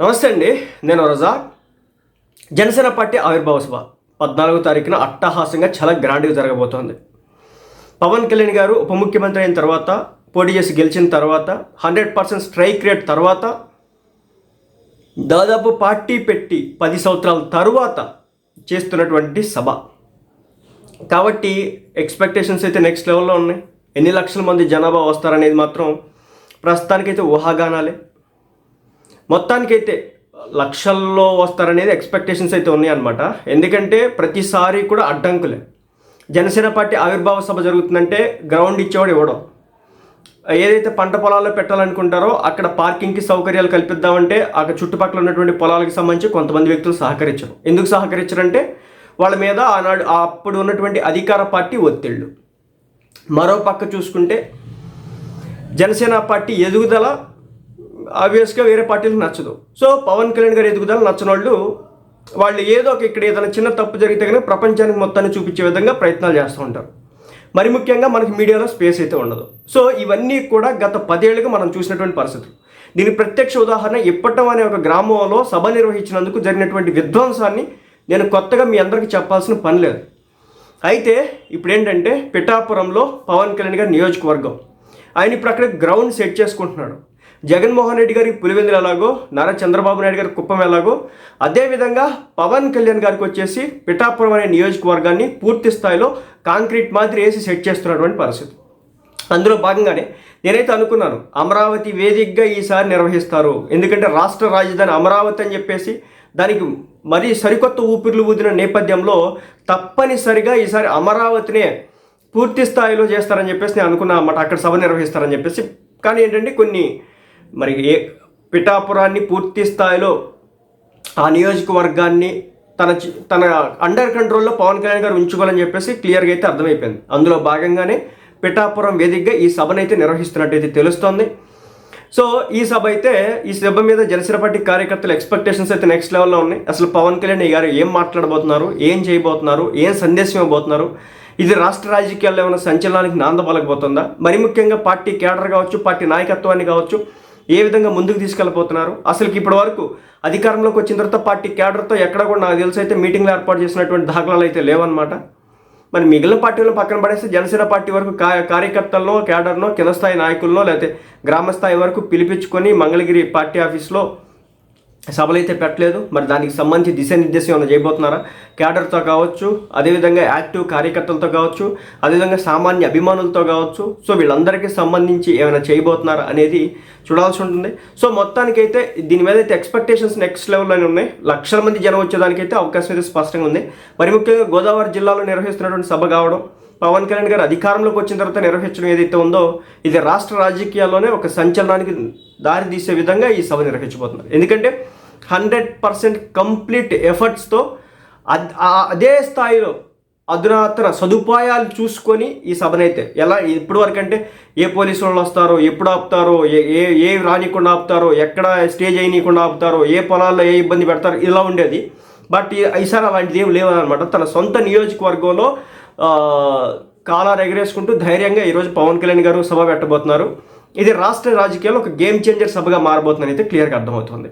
నమస్తే అండి నేను రజా. జనసేన పార్టీ ఆవిర్భావ సభ. పద్నాలుగో తారీఖున అట్టహాసంగా చాలా గ్రాండ్గా జరగబోతోంది. పవన్ కళ్యాణ్ గారు ఉప ముఖ్యమంత్రి అయిన తర్వాత పోటీ చేసి గెలిచిన తర్వాత హండ్రెడ్ పర్సెంట్ స్ట్రైక్ రేట్ తర్వాత దాదాపు పార్టీ పెట్టి పది సంవత్సరాల తరువాత చేస్తున్నటువంటి సభ. కాబట్టి ఎక్స్పెక్టేషన్స్ అయితే నెక్స్ట్ లెవెల్లో ఉన్నాయి. ఎన్ని లక్షల మంది జనాభా వస్తారనేది మాత్రం ప్రస్తుతానికైతే ఊహాగానాలే. మొత్తానికైతే లక్షల్లో వస్తారనేది ఎక్స్పెక్టేషన్స్ అయితే ఉన్నాయి అనమాట ఎందుకంటే ప్రతిసారి కూడా అడ్డంకులే. జనసేన పార్టీ ఆవిర్భావ సభ జరుగుతుందంటే గ్రౌండ్ ఇచ్చేవాడు ఇవ్వడం ఏదైతే పంట పొలాల్లో పెట్టాలనుకుంటారో అక్కడ పార్కింగ్కి సౌకర్యాలు కల్పిద్దామంటే అక్కడ చుట్టుపక్కల ఉన్నటువంటి పొలాలకు సంబంధించి కొంతమంది వ్యక్తులు సహకరించరు. ఎందుకు సహకరించరంటే వాళ్ళ మీద ఆనాడు అప్పుడు ఉన్నటువంటి అధికార పార్టీ ఒత్తిళ్ళు మరో పక్క చూసుకుంటే జనసేన పార్టీ ఎదుగుదల ఆబ్వియస్గా వేరే పార్టీలకు నచ్చదు. సో పవన్ కళ్యాణ్ గారి ఎదుగుదల నచ్చని వాళ్ళు వాళ్ళు ఏదో ఒక ఇక్కడ ఏదైనా చిన్న తప్పు జరిగితే కనుక ప్రపంచానికి మొత్తాన్ని చూపించే విధంగా ప్రయత్నాలు చేస్తూ ఉంటారు. మరి ముఖ్యంగా మనకి మీడియాలో స్పేస్ అయితే ఉండదు. సో ఇవన్నీ కూడా గత పదేళ్ళుగా మనం చూసినటువంటి పరిస్థితులు. దీని ప్రత్యక్ష ఉదాహరణ ఇప్పటం అనే ఒక గ్రామంలో సభ నిర్వహించినందుకు జరిగినటువంటి విధ్వంసాన్ని నేను కొత్తగా మీ అందరికీ చెప్పాల్సిన పని లేదు. అయితే ఇప్పుడు ఏంటంటే పిఠాపురంలో పవన్ కళ్యాణ్ గారి నియోజకవర్గం. ఆయన ఇప్పుడు అక్కడ గ్రౌండ్ సెట్ చేసుకుంటున్నాడు. జగన్మోహన్ రెడ్డి గారికి పులివెందులు ఎలాగో నారా చంద్రబాబు నాయుడు గారి కుప్పం ఎలాగో అదేవిధంగా పవన్ కళ్యాణ్ గారికి వచ్చేసి పిఠాపురం అనే నియోజకవర్గాన్ని పూర్తి స్థాయిలో కాంక్రీట్ మాదిరి వేసి సెట్ చేస్తున్నటువంటి పరిస్థితి. అందులో భాగంగానే నేనైతే అనుకున్నాను అమరావతి వేదికగా ఈసారి నిర్వహిస్తారు. ఎందుకంటే రాష్ట్ర రాజధాని అమరావతి అని చెప్పేసి దానికి మరీ సరికొత్త ఊపిర్లు ఊదిన నేపథ్యంలో తప్పనిసరిగా ఈసారి అమరావతినే పూర్తి స్థాయిలో చేస్తారని చెప్పేసి నేను అనుకున్నా అన్నమాట. అక్కడ సభ నిర్వహిస్తారని చెప్పేసి. కానీ ఏంటంటే కొన్ని మరి ఏ పిఠాపురాన్ని పూర్తి స్థాయిలో ఆ నియోజకవర్గాన్ని తన తన అండర్ కంట్రోల్లో పవన్ కళ్యాణ్ గారు ఉంచుకోవాలని చెప్పేసి క్లియర్గా అయితే అర్థమైపోయింది. అందులో భాగంగానే పిఠాపురం వేదికగా ఈ సభనైతే నిర్వహిస్తున్నట్టయితే తెలుస్తోంది. సో ఈ సభ అయితే ఈ సభ మీద జనసేన పార్టీ కార్యకర్తల ఎక్స్పెక్టేషన్స్ అయితే నెక్స్ట్ లెవెల్లో ఉన్నాయి. అసలు పవన్ కళ్యాణ్ గారు ఏం మాట్లాడబోతున్నారు ఏం చేయబోతున్నారు ఏం సందేశం ఇవ్వబోతున్నారు ఇది రాష్ట్ర రాజకీయాల్లో ఏమైనా సంచలనానికి నాందపలకపోతుందా? మరి ముఖ్యంగా పార్టీ కేడర్ కావచ్చు పార్టీ నాయకత్వాన్ని కావచ్చు ఏ విధంగా ముందుకు తీసుకెళ్ళబోతున్నారు? అసలుకి ఇప్పటి వరకు అధికారంలోకి వచ్చిన తర్వాత పార్టీ క్యాడర్తో ఎక్కడ కూడా నాకు తెలిసి అయితే మీటింగ్లు ఏర్పాటు చేసినటువంటి దాఖలాలు అయితే లేవన్నమాట. మరి మిగిలిన పార్టీలను పక్కన పడేస్తే జనసేన పార్టీ వరకు కా కార్యకర్తలను క్యాడర్ను కింద స్థాయి నాయకులను లేకపోతే గ్రామ స్థాయి వరకు పిలిపించుకొని మంగళగిరి పార్టీ ఆఫీస్లో సభలు అయితే పెట్టలేదు. మరి దానికి సంబంధించి దిశానిర్దేశం ఏమైనా చేయబోతున్నారా? క్యాడర్తో కావచ్చు అదేవిధంగా యాక్టివ్ కార్యకర్తలతో కావచ్చు అదేవిధంగా సామాన్య అభిమానులతో కావచ్చు. సో వీళ్ళందరికీ సంబంధించి ఏమైనా చేయబోతున్నారా అనేది చూడాల్సి ఉంటుంది. సో మొత్తానికైతే దీని మీద అయితే ఎక్స్పెక్టేషన్స్ నెక్స్ట్ లెవెల్లోనే ఉన్నాయి. లక్షల మంది జనం వచ్చేదానికైతే అవకాశం అయితే స్పష్టంగా ఉంది. మరి ముఖ్యంగా గోదావరి జిల్లాలో నిర్వహిస్తున్నటువంటి సభ కావడం పవన్ కళ్యాణ్ గారు అధికారంలోకి వచ్చిన తర్వాత నిర్వహించడం ఏదైతే ఉందో ఇది రాష్ట్ర రాజకీయాల్లోనే ఒక సంచలనానికి దారి తీసే విధంగా ఈ సభ నిర్వహించబోతున్నారు. ఎందుకంటే హండ్రెడ్ పర్సెంట్ కంప్లీట్ ఎఫర్ట్స్తో అదే స్థాయిలో అధునాతన సదుపాయాలు చూసుకొని ఈ సభనైతే. ఎలా? ఇప్పటి వరకు అంటే ఏ పోలీసు వాళ్ళు వస్తారో ఎప్పుడు ఆపుతారో ఏ ఏ రానికుండా ఆపుతారో ఎక్కడ స్టేజ్ అయినకుండా ఆపుతారో ఏ పొలాల్లో ఏ ఇబ్బంది పెడతారో ఇలా ఉండేది. బట్ ఈసారి అలాంటిది ఏం లేవనమాట. తన సొంత నియోజకవర్గంలో ఆ, కాలాలు ఎగరేసుకుంటూ ధైర్యంగా ఈరోజు పవన్ కళ్యాణ్ గారు సభ పెట్టబోతున్నారు. ఇది రాష్ట్ర రాజకీయాల్లో ఒక గేమ్ చేంజర్ సభగా మారబోతుందని అయితే క్లియర్గా అర్థమవుతుంది.